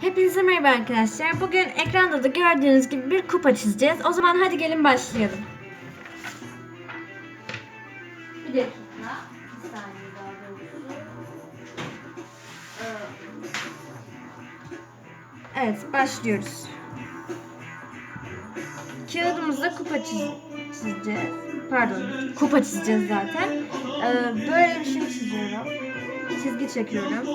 Hepinize merhaba arkadaşlar. Bugün ekranda da gördüğünüz gibi bir kupa çizeceğiz. O zaman hadi gelin başlayalım. Bir dakika. Bir saniye daha doğrusu. Evet başlıyoruz. Kağıdımızda kupa çiz- çizeceğiz. Pardon kupa çizeceğiz zaten. Ee, böyle bir şey çiziyorum. Çizgi çekiyorum.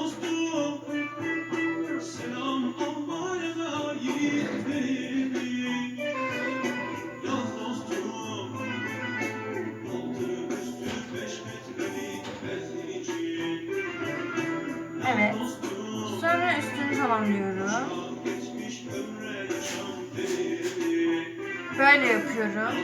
Tamamlıyorum. Böyle yapıyorum.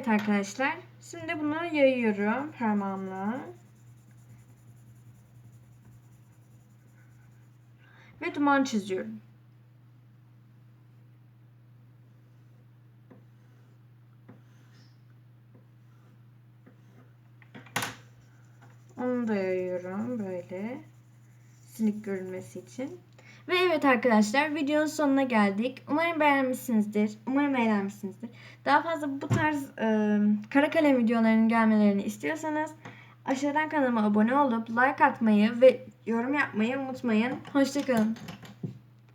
Evet arkadaşlar. Şimdi bunu yayıyorum parmağımla. Ve duman çiziyorum. Onu da yayıyorum böyle. Silik görünmesi için. Ve evet arkadaşlar videonun sonuna geldik. Umarım beğenmişsinizdir. Umarım eğlenmişsinizdir. Daha fazla bu tarz e, kara kalem videolarının gelmelerini istiyorsanız aşağıdan kanalıma abone olup like atmayı ve yorum yapmayı unutmayın. Hoşçakalın.